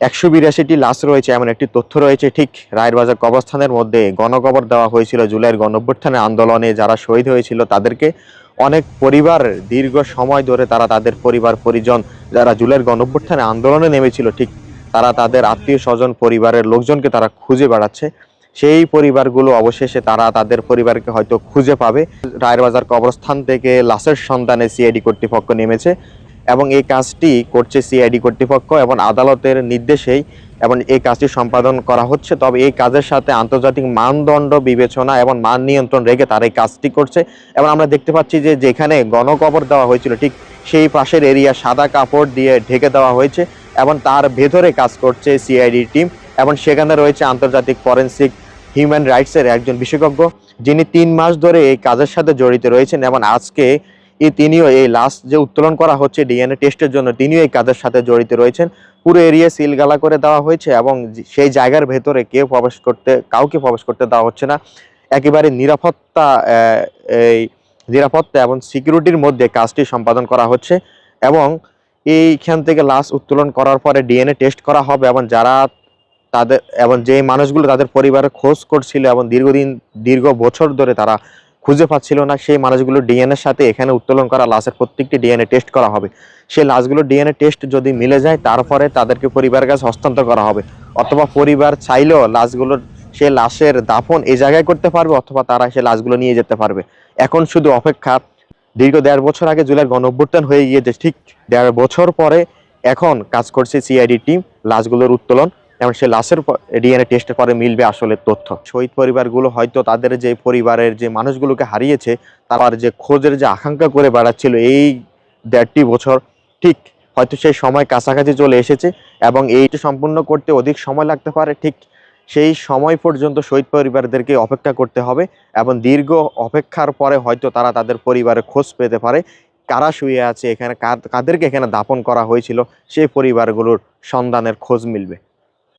একশো বিরাশিটি লাশ রয়েছে, এমন একটি তথ্য রয়েছে। ঠিক রায়েরবাজার কবরস্থানের মধ্যে গণকবর দেওয়া হয়েছিল জুলাইয়ের গণঅভ্যুত্থানের আন্দোলনে যারা শহীদ হয়েছিল তাদেরকে। অনেক পরিবার দীর্ঘ সময় ধরে তারা তাদের পরিবার, পরিজন যারা জুলাইয়ের গণঅভ্যুত্থানে আন্দোলনে নেমেছিল, ঠিক তারা তাদের আত্মীয় স্বজন পরিবারের লোকজনকে তারা খুঁজে বেড়াচ্ছে। সেই পরিবারগুলো অবশেষে তারা তাদের পরিবারকে হয়তো খুঁজে পাবে। রায়েরবাজার কবরস্থান থেকে লাশের সন্ধানে সিআইডি কর্তৃপক্ষ নেমেছে। এবং এই কাজটি করছে সিআইডি কর্তৃপক্ষ এবং আদালতের নির্দেশেই এবং এই কাজটি সম্পাদন করা হচ্ছে। তবে এই কাজের সাথে আন্তর্জাতিক মানদণ্ড বিবেচনা এবং মান নিয়ন্ত্রণ রেখে তার এই কাজটি করছে এবং আমরা দেখতে পাচ্ছি যে যেখানে গণকবর দেওয়া হয়েছিল, ঠিক সেই পাশের এরিয়া সাদা কাপড় দিয়ে ঢেকে দেওয়া হয়েছে এবং তার ভেতরে কাজ করছে সিআইডি টিম এবং সেখানে রয়েছে আন্তর্জাতিক ফরেন্সিক হিউম্যান রাইটসের একজন বিশেষজ্ঞ যিনি তিন মাস ধরে এই কাজের সাথে জড়িত রয়েছেন এবং আজকে এই তিনিও এই লাশ যে উত্তোলন করা হচ্ছে ডিএনএ টেস্টের জন্য, তিনিও এই কাজের সাথে জড়িত রয়েছেন। পুরো এরিয়া সিলগালা করে দেওয়া হয়েছে এবং সেই জায়গার ভেতরে কেউ প্রবেশ করতে, কাউকে প্রবেশ করতে দেওয়া হচ্ছে না। একেবারে নিরাপত্তা এই নিরাপত্তা এবং সিকিউরিটির মধ্যে কাজটি সম্পাদন করা হচ্ছে এবং এইখান থেকে লাশ উত্তোলন করার পরে ডিএনএ টেস্ট করা হবে এবং যারা তাদের এবং যে মানুষগুলো তাদের পরিবারের খোঁজ করছিল এবং দীর্ঘদিন, দীর্ঘ বছর ধরে তারা খুঁজে পাচ্ছিল না। সেই মানুষগুলো ডিএনএর সাথে এখানে উত্তোলন করা, লাশের প্রত্যেকটি ডিএনএ টেস্ট করা হবে। সেই লাশগুলো ডিএনএ টেস্ট যদি মিলে যায়, তারপরে তাদেরকে পরিবারের কাছে হস্তান্তর করা হবে। অথবা পরিবার চাইলেও লাশগুলোর সে লাশের দাফন এই জায়গায় করতে পারবে, অথবা তারা সে লাশগুলো নিয়ে যেতে পারবে। এখন শুধু অপেক্ষা, দীর্ঘ দেড় বছর আগে জুলাইয়ের গণ অভ্যুত্থান হয়ে গিয়েছে। ঠিক দেড় বছর পরে এখন কাজ করছে সিআইডি টিম লাশগুলোর উত্তোলন। এবং সে লাশের ডিএনএ টেস্টের পরে মিলবে আসলে তথ্য। শহীদ পরিবারগুলো হয়তো তাদের যে পরিবারের যে মানুষগুলোকে হারিয়েছে, তার যে খোঁজের যে আকাঙ্ক্ষা করে বেড়াচ্ছিল এই দেড়টি বছর, ঠিক হয়তো সেই সময় কাছাকাছি চলে এসেছে এবং এইটি সম্পূর্ণ করতে অধিক সময় লাগতে পারে, ঠিক সেই সময় পর্যন্ত শহীদ পরিবারদেরকে অপেক্ষা করতে হবে এবং দীর্ঘ অপেক্ষার পরে হয়তো তারা তাদের পরিবারের খোঁজ পেতে পারে, কারা শুয়ে আছে, এখানে কাদেরকে এখানে দাপন করা হয়েছিল, সেই পরিবারগুলোর সন্ধানের খোঁজ মিলবে।